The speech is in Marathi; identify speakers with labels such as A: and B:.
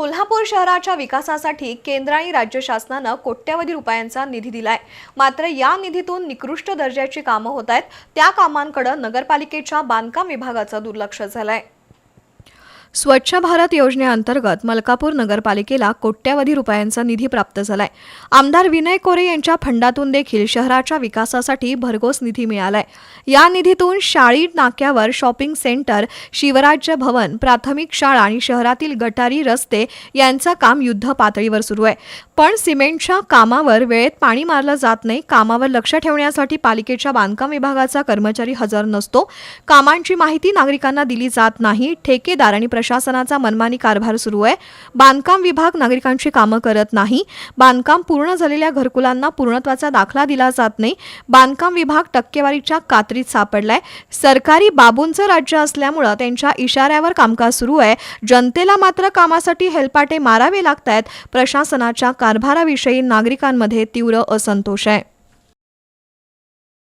A: कोल्हापूर शहराच्या विकासासाठी केंद्र आणि राज्य शासनानं कोट्यवधी रुपयांचा निधी दिलाय. मात्र या निधीतून निकृष्ट दर्जाची कामं होत आहेत. त्या कामांकडे नगरपालिकेच्या बांधकाम विभागाचं दुर्लक्ष झालंय. स्वच्छ भारत योजनेअंतर्गत मलकापूर नगरपालिकेला कोट्यवधी रुपयांचा निधी प्राप्त झालाय. आमदार विनय कोरे यांच्या फंडातून देखील शहराच्या विकासासाठी भरघोस निधी मिळालाय. या निधीतून शाळी नाक्यावर शॉपिंग सेंटर शिवराज्य भवन प्राथमिक शाळा आणि शहरातील गटारी रस्ते यांचं काम युद्ध पातळीवर सुरू आहे. पण सिमेंटच्या कामावर वेळेत पाणी मारलं जात नाही. कामावर लक्ष ठेवण्यासाठी पालिकेच्या बांधकाम विभागाचा कर्मचारी हजर नसतो. कामांची माहिती नागरिकांना दिली जात नाही. ठेकेदार आणि प्रशासनाचा मनमानी कारभार सुरू आहे. बांधकाम विभाग नागरिकांची कामं करत नाही. बांधकाम पूर्ण झालेल्या घरकुलांना पूर्णत्वाचा दाखला दिला जात नाही. बांधकाम विभाग टक्केवारीच्या कात्रीत सापडलाय. सरकारी बाबूंचं राज्य असल्यामुळं त्यांच्या इशाऱ्यावर कामकाज सुरू आहे. जनतेला मात्र कामासाठी हेलपाटे मारावे लागत आहेत प्रशासनाच्या कारभाराविषयी नागरिकांमध्ये तीव्र असंतोष आहे.